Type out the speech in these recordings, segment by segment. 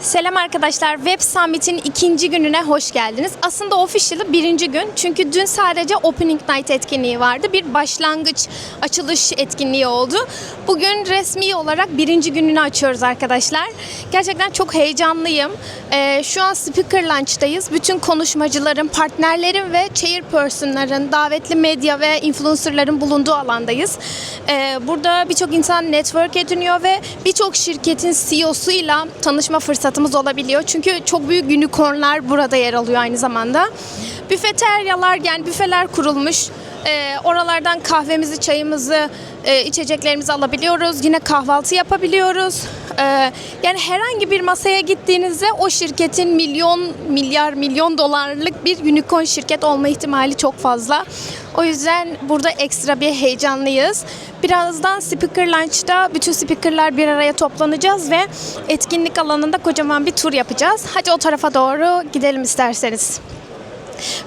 Selam arkadaşlar. Web Summit'in ikinci gününe hoş geldiniz. Aslında official'ı birinci gün. Çünkü dün sadece Opening Night etkinliği vardı. Bir başlangıç, açılış etkinliği oldu. Bugün resmi olarak birinci gününü açıyoruz arkadaşlar. Gerçekten çok heyecanlıyım. Ee, şu an Speaker Lunch'tayız. Bütün konuşmacıların, partnerlerin ve chairperson'ların, davetli medya ve influencer'ların bulunduğu alandayız. Ee, burada birçok insan network ediniyor ve birçok şirketin CEO'suyla tanışma fırsatımız olabiliyor. Çünkü çok büyük unicornlar burada yer alıyor aynı zamanda. Büfeteryalar yani büfeler kurulmuş. Ee, oralardan kahvemizi, çayımızı, e, içeceklerimizi alabiliyoruz. Yine kahvaltı yapabiliyoruz. Ee, yani herhangi bir masaya gittiğinizde o şirketin milyon, milyar, milyon dolarlık bir unicorn şirket olma ihtimali çok fazla. O yüzden burada ekstra bir heyecanlıyız. Birazdan Speaker Lunch'ta bütün speakerlar bir araya toplanacağız ve etkinlik alanında kocaman bir tur yapacağız. Hadi o tarafa doğru gidelim isterseniz.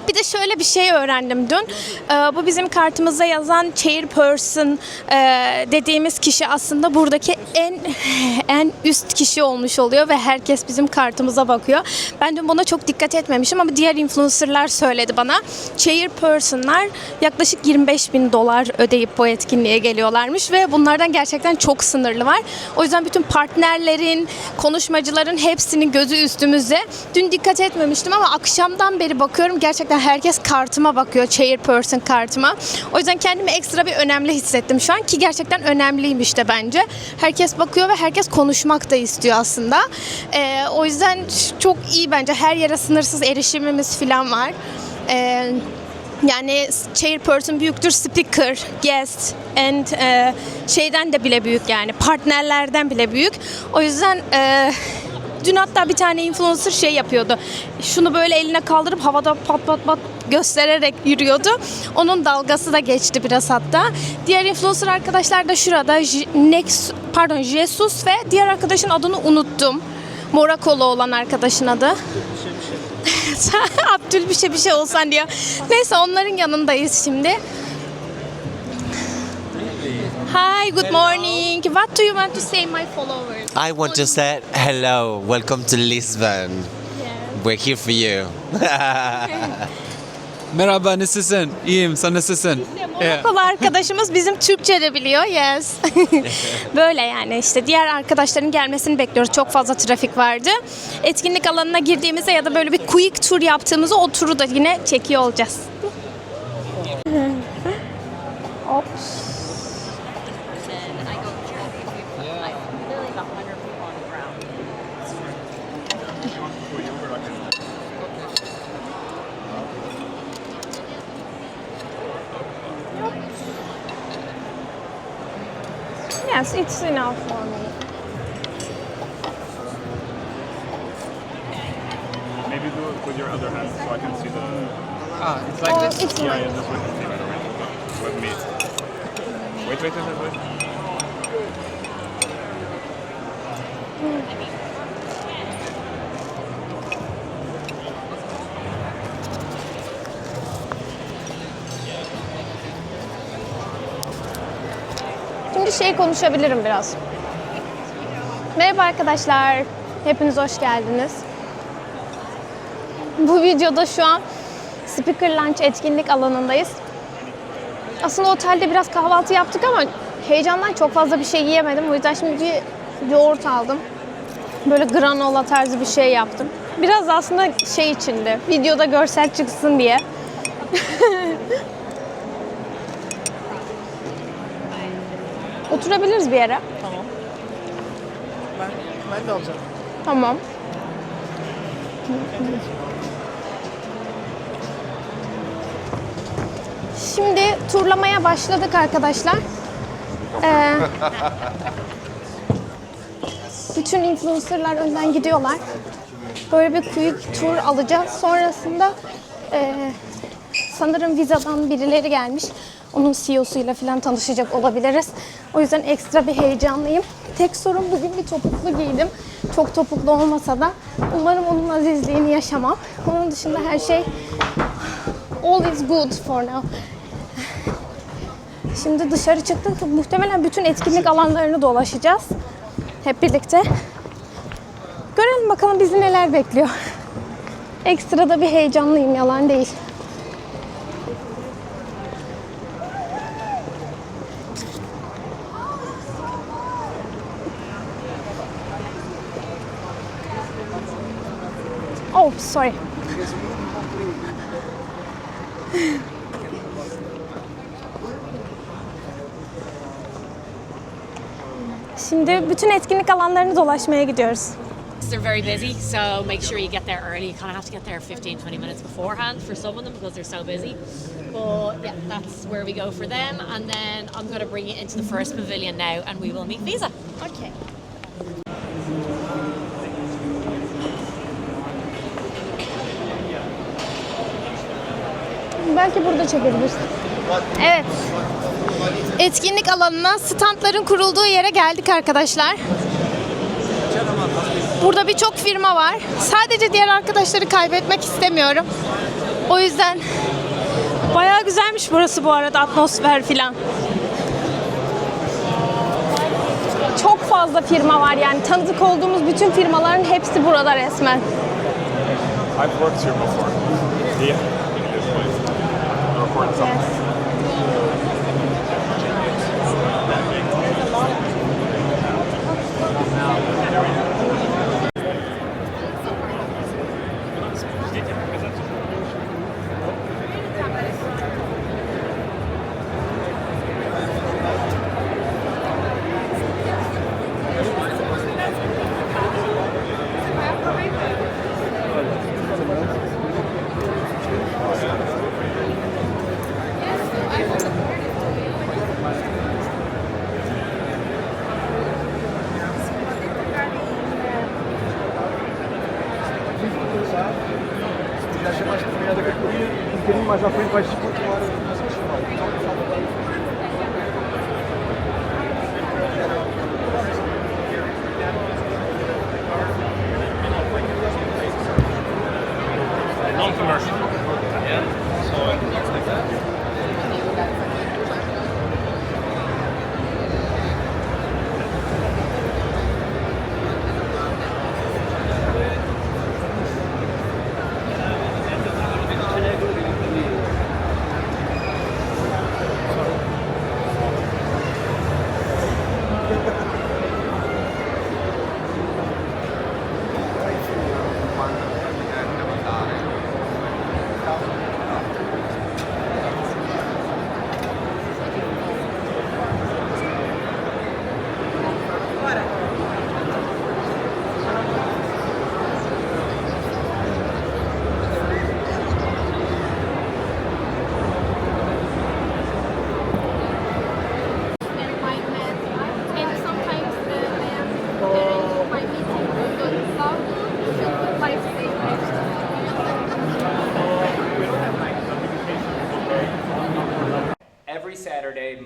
Bir de şöyle bir şey öğrendim dün. Ee, bu bizim kartımızda yazan chairperson e, dediğimiz kişi aslında buradaki en en üst kişi olmuş oluyor ve herkes bizim kartımıza bakıyor. Ben dün buna çok dikkat etmemişim ama diğer influencerlar söyledi bana. Chairpersonlar yaklaşık 25 bin dolar ödeyip bu etkinliğe geliyorlarmış ve bunlardan gerçekten çok sınırlı var. O yüzden bütün partnerlerin, konuşmacıların hepsinin gözü üstümüzde. Dün dikkat etmemiştim ama akşamdan beri bakıyorum gerçekten herkes kartıma bakıyor. Chairperson kartıma. O yüzden kendimi ekstra bir önemli hissettim şu an ki gerçekten önemliymiş de bence. Herkes bakıyor ve herkes konuşmak da istiyor aslında. Ee, o yüzden çok iyi bence. Her yere sınırsız erişimimiz falan var. Ee, yani chairperson büyüktür, speaker, guest and e, şeyden de bile büyük yani partnerlerden bile büyük. O yüzden e, dün hatta bir tane influencer şey yapıyordu. Şunu böyle eline kaldırıp havada pat pat pat göstererek yürüyordu. Onun dalgası da geçti biraz hatta. Diğer influencer arkadaşlar da şurada Nex pardon Jesus ve diğer arkadaşın adını unuttum. Morakolu olan arkadaşın adı. Abdül bir şey bir şey olsan diyor. Neyse onların yanındayız şimdi. Hi, good morning. What do you want to say my followers? I want to say hello, welcome to Lisbon. We're here for you. Merhaba nasılsın? İyiyim sen nasılsın? Yeah. Morakolu arkadaşımız bizim Türkçe de biliyor. Yes. Böyle yani işte diğer arkadaşların gelmesini bekliyoruz. Çok fazla trafik vardı. Etkinlik alanına girdiğimizde ya da böyle bir quick tour yaptığımızda o turu da yine çekiyor olacağız. Ops. Yes, it's enough for me. Maybe do it with your other hand so I can see the. Ah, it's like Oh, this. it's Yeah, mine. yeah, just with the right With me. Wait, wait, wait, wait. wait. Şey konuşabilirim biraz. Merhaba arkadaşlar. Hepiniz hoş geldiniz. Bu videoda şu an Speaker Lunch etkinlik alanındayız. Aslında otelde biraz kahvaltı yaptık ama heyecandan çok fazla bir şey yiyemedim. O yüzden şimdi bir yoğurt aldım. Böyle granola tarzı bir şey yaptım. Biraz da aslında şey içinde, videoda görsel çıksın diye. Oturabiliriz bir yere. Ben, ben de alacağım. Tamam. Şimdi turlamaya başladık arkadaşlar. Ee, bütün influencerlar önden gidiyorlar. Böyle bir quick tur alacağız. Sonrasında e, sanırım vizadan birileri gelmiş. Onun CEO'suyla falan tanışacak olabiliriz. O yüzden ekstra bir heyecanlıyım. Tek sorun bugün bir topuklu giydim. Çok topuklu olmasa da umarım onun azizliğini yaşamam. Onun dışında her şey all is good for now. Şimdi dışarı çıktık. Muhtemelen bütün etkinlik alanlarını dolaşacağız. Hep birlikte. Görelim bakalım bizi neler bekliyor. Ekstra da bir heyecanlıyım yalan değil. Oh, sorry. Şimdi bütün etkinlik alanlarını dolaşmaya gidiyoruz. They're very busy, so make sure you get there early. You kind of have to get there 15, 20 minutes beforehand for some of them because they're so busy. But yeah, that's where we go for them. And then I'm going to bring you into the first pavilion now and we will meet Visa. Okay. Belki burada çekebiliriz. Evet. Etkinlik alanına standların kurulduğu yere geldik arkadaşlar. Burada birçok firma var. Sadece diğer arkadaşları kaybetmek istemiyorum. O yüzden bayağı güzelmiş burası bu arada atmosfer filan. Çok fazla firma var yani tanıdık olduğumuz bütün firmaların hepsi burada resmen. I've worked here before. Yeah. 好，mais determinada categoria, um bocadinho mais à frente vais continuar a fazer festival.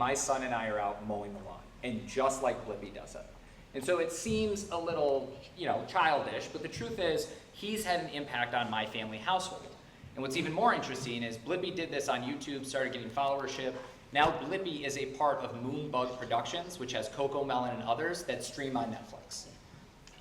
My son and I are out mowing the lawn, and just like Blippi does it. And so it seems a little, you know, childish, but the truth is, he's had an impact on my family household. And what's even more interesting is Blippi did this on YouTube, started getting followership. Now Blippi is a part of Moonbug Productions, which has Coco Melon and others that stream on Netflix.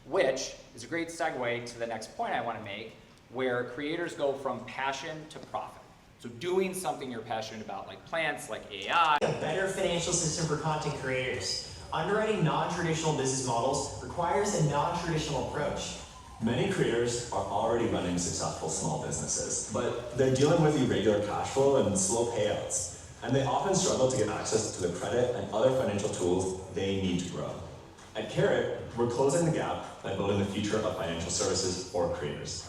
Which is a great segue to the next point I want to make, where creators go from passion to profit. So doing something you're passionate about, like plants, like AI, a better financial system for content creators. Underwriting non-traditional business models requires a non-traditional approach. Many creators are already running successful small businesses, but they're dealing with irregular cash flow and slow payouts, and they often struggle to get access to the credit and other financial tools they need to grow. At Carrot, we're closing the gap by building the future of financial services for creators.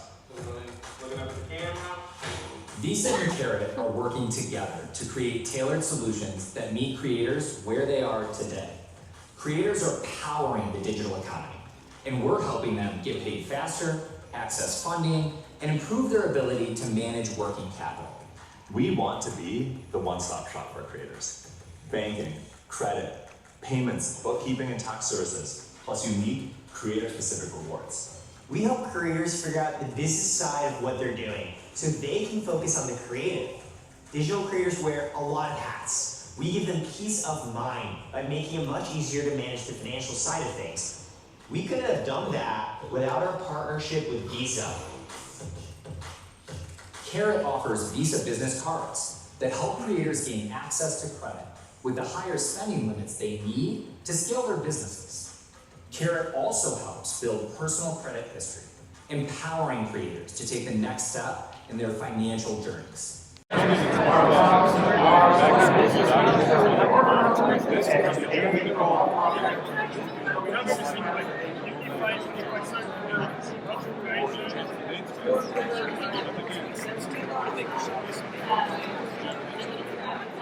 Visa and Carrot are working together to create tailored solutions that meet creators where they are today. Creators are powering the digital economy, and we're helping them get paid faster, access funding, and improve their ability to manage working capital. We want to be the one-stop shop for creators. Banking, credit, payments, bookkeeping, and tax services, plus unique creator-specific rewards. We help creators figure out the business side of what they're doing so they can focus on the creative. Digital creators wear a lot of hats. We give them peace of mind by making it much easier to manage the financial side of things. We couldn't have done that without our partnership with Visa. Carrot offers Visa business cards that help creators gain access to credit with the higher spending limits they need to scale their businesses. Carrot also helps build personal credit history, empowering creators to take the next step in their financial journeys.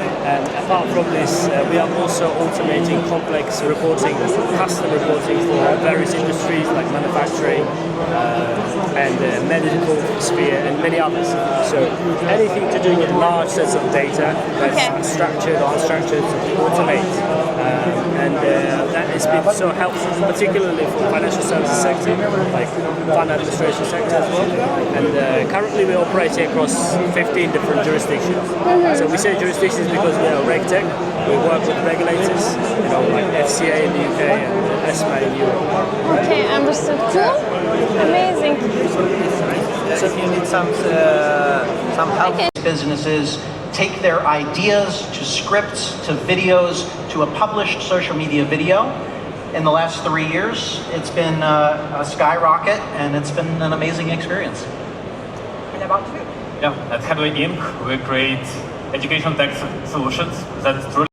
And apart from this, uh, we are also automating complex reporting, custom reporting for various industries like manufacturing uh, and uh, medical sphere and many others. So anything to do with large sets of data that's Okay. structured or unstructured, automate. And that has been so helpful, particularly for financial services sector, like fund administration sector as well. And uh, currently we're operating across 15 different jurisdictions. So we say jurisdictions because we are RegTech. We work with regulators, you know, like FCA in the UK and ESMA in Europe. Okay, I understood. Cool. Amazing. So if you need some uh, some help, Okay. businesses take their ideas to scripts to videos to a published social media video. In the last three years, it's been uh, a skyrocket, and it's been an amazing experience. And about you? Yeah, at Headway Inc., we create education tech solutions that truly